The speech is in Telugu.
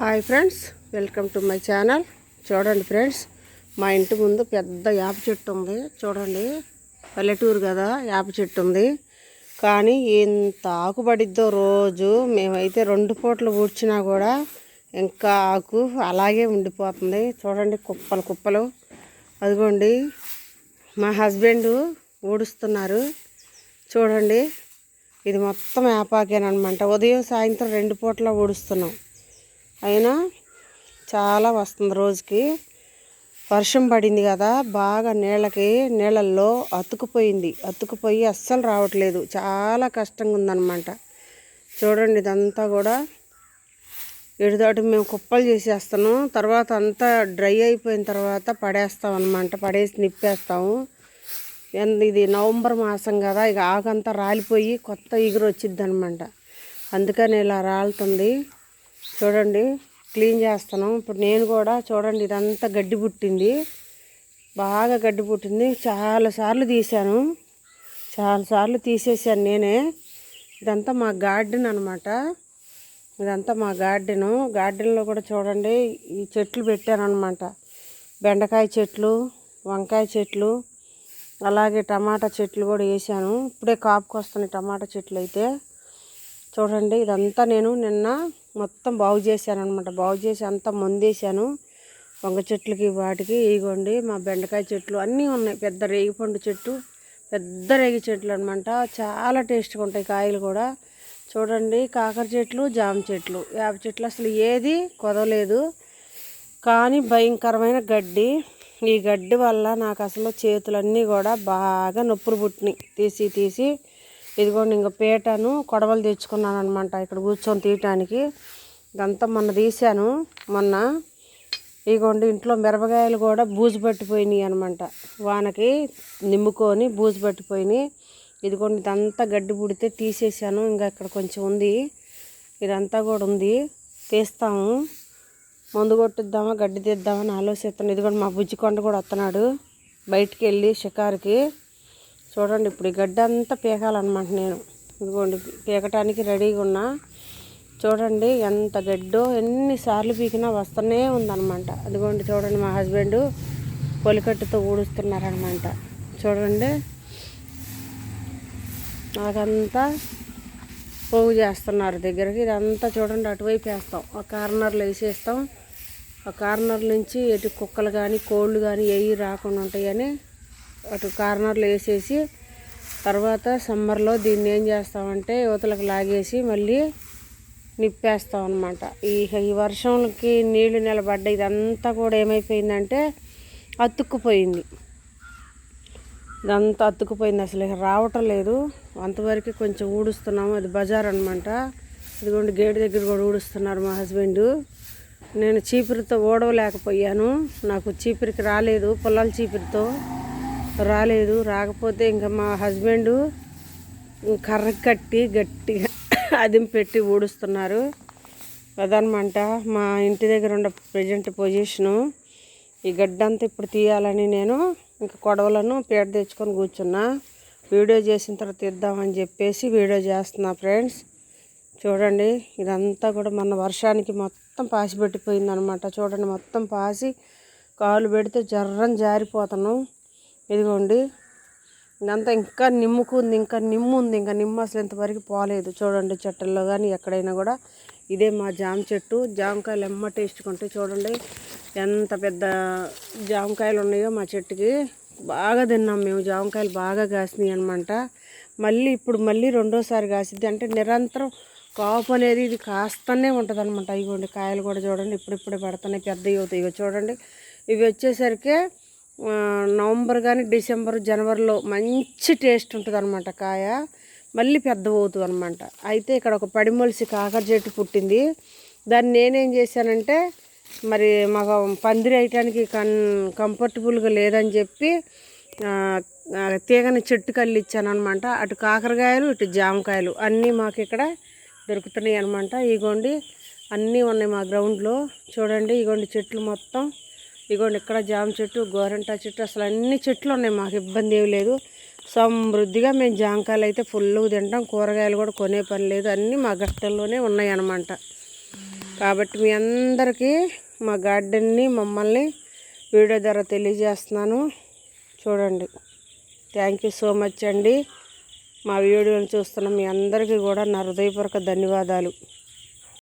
Hi friends welcome to my channel. చూడండి ఫ్రెండ్స్ మా ఇంటి ముందు పెద్ద యాప చెట్టు ఉంది. చూడండి పల్లెటూరు కదా యాప చెట్టు ఉంది. కానీ ఎంత ఆకుపడిద్దో రోజు మేమైతే రెండు పూటలు ఊడ్చినా కూడా ఇంకా ఆకు అలాగే ఉండిపోతుంది. చూడండి కుప్పలు కుప్పలు. అదిగోండి మా హస్బెండ్ ఊడుస్తున్నారు. చూడండి ఇది మొత్తం యాపాకేనమాట ఉదయం సాయంత్రం రెండు పూటల ఊడుస్తున్నాం. అయినా చాలా వస్తుంది రోజుకి. వర్షం పడింది కదా బాగా నీళ్ళకి నీళ్ళల్లో అతుకుపోయింది అతుకుపోయి అస్సలు రావట్లేదు. చాలా కష్టంగా ఉందన్నమాట. చూడండి ఇదంతా కూడా. ఎడుదాటి మేము కుప్పలు చేసేస్తాను తర్వాత అంతా డ్రై అయిపోయిన తర్వాత పడేస్తాం అనమాట పడేసి నిప్పేస్తాము. ఇది నవంబర్ మాసం కదా ఇక ఆకంతా రాలిపోయి కొత్త ఇగురు వచ్చిద్ది అనమాట అందుకని ఇలా రాలుతుంది. చూడండి క్లీన్ చేస్తాను ఇప్పుడు నేను కూడా చూడండి ఇదంతా గడ్డి పుట్టింది. బాగా గడ్డి పుట్టింది. చాలాసార్లు తీశాను. చాలాసార్లు తీసేసాను నేనే. ఇదంతా మా గార్డెన్ అనమాట ఇదంతా మా గార్డెను. గార్డెన్లో కూడా చూడండి ఈ చెట్లు పెట్టాను అనమాట బెండకాయ చెట్లు వంకాయ చెట్లు అలాగే టమాటా చెట్లు కూడా వేసాను ఇప్పుడే కాపుకొస్తున్నాయి టమాటా చెట్లు అయితే. చూడండి ఇదంతా నేను నిన్న మొత్తం బాగు చేశాను అనమాట బాగు చేసి అంతా మందేశాను. వంగ చెట్లకి వాటికి ఇగోండి మా బెండకాయ చెట్లు అన్నీ ఉన్నాయి. పెద్ద రేగిపండు చెట్టు పెద్ద రేగి చెట్లు అనమాట చాలా టేస్ట్గా ఉంటాయి కాయలు కూడా. చూడండి కాకర చెట్లు జామ చెట్లు. వేప చెట్లు అసలు ఏది కొదవలేదు. కానీ భయంకరమైన గడ్డి. ఈ గడ్డి వల్ల నాకు అసలు చేతులన్నీ కూడా బాగా నొప్పులు పుట్టినాయి. తీసి తీసి ఇదిగోండి ఇంకా పీటను కొడవలు తెచ్చుకున్నాను అనమాట ఇక్కడ కూర్చొని తీయటానికి. ఇదంతా మొన్న తీశాను. మొన్న ఇదిగోండి ఇంట్లో మిరపకాయలు కూడా బూజు పట్టిపోయినాయి అనమాట వానకి నిమ్ముకొని బూజు పట్టిపోయినాయి. ఇదిగోండి ఇదంతా గడ్డి పుడితే తీసేసాను ఇంకా ఇక్కడ కొంచెం ఉంది. ఇదంతా కూడా ఉంది. తీస్తాము. మందు కొట్టిద్దామా గడ్డి తీద్దామని ఆలోచిస్తాను ఇదిగోండి మా బుజ్జికొండ కూడా వస్తున్నాడు. బయటికి వెళ్ళి షికారుకి చూడండి ఇప్పుడు ఈ గడ్డి అంతా పీకాలన్నమాట నేను. ఇదిగోండి పీకటానికి రెడీగా ఉన్నా. చూడండి ఎంత గడ్డో ఎన్నిసార్లు పీకినా వస్తూనే ఉందన్నమాట. అదిగోండి చూడండి మా హస్బెండ్ పొలికట్టుతో ఊడుస్తున్నారనమాట చూడండి నాకంతా పోగు చేస్తున్నారు దగ్గరికి. ఇదంతా చూడండి అటువైపు వేస్తాం. ఒక కార్నర్లో వేసేస్తాం. ఆ కార్నర్ నుంచి ఎటు కుక్కలు కానీ కోళ్ళు కానీ ఏవి రాకుండా ఉంటాయని అటు కార్నర్లో వేసేసి తర్వాత సమ్మర్లో దీన్ని ఏం చేస్తామంటే యువతలకు లాగేసి మళ్ళీ నిప్పేస్తాం అనమాట ఈ ఈ వర్షంకి నీళ్ళు నిలబడ్డ ఇదంతా కూడా ఏమైపోయిందంటే అతుక్కుపోయింది. ఇదంతా అతుక్కుపోయింది. అసలు రావటం లేదు. అంతవరకు కొంచెం ఊడుస్తున్నాము. అది బజార్ అనమాట ఇదిగోండి గేటు దగ్గర కూడా ఊడుస్తున్నారు మా హస్బెండ్. నేను చీపురితో ఓడవలేకపోయాను. నాకు చీపురికి రాలేదు. పొలాల చీపురితో. రాలేదు. రాకపోతే ఇంకా మా హస్బెండ్ కర్ర కట్టి గట్టిగా అదిం పెట్టి ఊడుస్తున్నారు. అదనమాట మా ఇంటి దగ్గర ఉన్న ప్రజెంట్ పొజిషను ఈ గడ్డంతా ఇప్పుడు తీయాలని నేను ఇంకా కొడవలను పీట తెచ్చుకొని కూర్చున్నా. వీడియో చేసిన తర్వాత తీద్దామని చెప్పేసి వీడియో చేస్తున్నా ఫ్రెండ్స్ చూడండి ఇదంతా కూడా మన వర్షానికి మొత్తం పాసి పెట్టిపోయింది అనమాట చూడండి మొత్తం పాసి కాలు పెడితే జర్రం జారిపోతాను. ఇదిగోండి. ఇదంతా ఇంకా నిమ్ముకుంది ఇంకా నిమ్ము ఉంది ఇంకా నిమ్మ అసలు ఇంతవరకు పోలేదు. చూడండి చెట్టల్లో కానీ ఎక్కడైనా కూడా ఇదే మా జామ చెట్టు. జామకాయలు ఎమ్మ టేస్ట్కుంటే చూడండి ఎంత పెద్ద జామకాయలు ఉన్నాయో మా చెట్టుకి. బాగా తిన్నాం మేము. జామకాయలు బాగా కాసినాయి అనమాట మళ్ళీ ఇప్పుడు మళ్ళీ రెండోసారి కాసిద్ది. అంటే నిరంతరం కాపు అనేది ఇది కాస్తనే ఉంటుంది అనమాట ఇవ్వండి కాయలు కూడా చూడండి. ఇప్పుడిప్పుడే పడుతున్నాయి పెద్దవి అవుతాయి. చూడండి. ఇవి వచ్చేసరికి నవంబర్ కానీ డిసెంబర్ జనవరిలో మంచి టేస్ట్ ఉంటుంది అనమాట కాయ. మళ్ళీ పెద్దవవుతుంది అనమాట అయితే ఇక్కడ ఒక పడిమొలిసి కాకర చెట్టు పుట్టింది. దాన్ని నేనేం చేశానంటే మరి మాకు పందిరి వేయటానికి కన్ కంఫర్టబుల్గా లేదని చెప్పి తీగని చెట్టు కళ్ళు ఇచ్చాను అనమాట అటు కాకరకాయలు ఇటు జామకాయలు అన్నీ మాకు ఇక్కడ దొరుకుతున్నాయి అనమాట ఇగోండి అన్నీ ఉన్నాయి మా గ్రౌండ్లో. చూడండి ఇగోండి చెట్లు మొత్తం. ఇగోండి ఇక్కడ జామ చెట్టు గోరంటా చెట్టు అసలు అన్ని చెట్లు ఉన్నాయి. మాకు ఇబ్బంది ఏమి లేదు. సమృద్ధిగా మేము జామకాయలు అయితే ఫుల్గా తింటాం. కూరగాయలు కూడా కొనే పని లేదు. అన్నీ మా గట్టల్లోనే ఉన్నాయి అన్నమాట. కాబట్టి మీ అందరికీ మా గార్డెన్ని మమ్మల్ని వీడియో ద్వారా తెలియజేస్తున్నాను. చూడండి. థ్యాంక్ యూ సో మచ్ అండి. మా వీడియోని చూస్తున్న మీ అందరికీ కూడా నా హృదయపూర్వక ధన్యవాదాలు.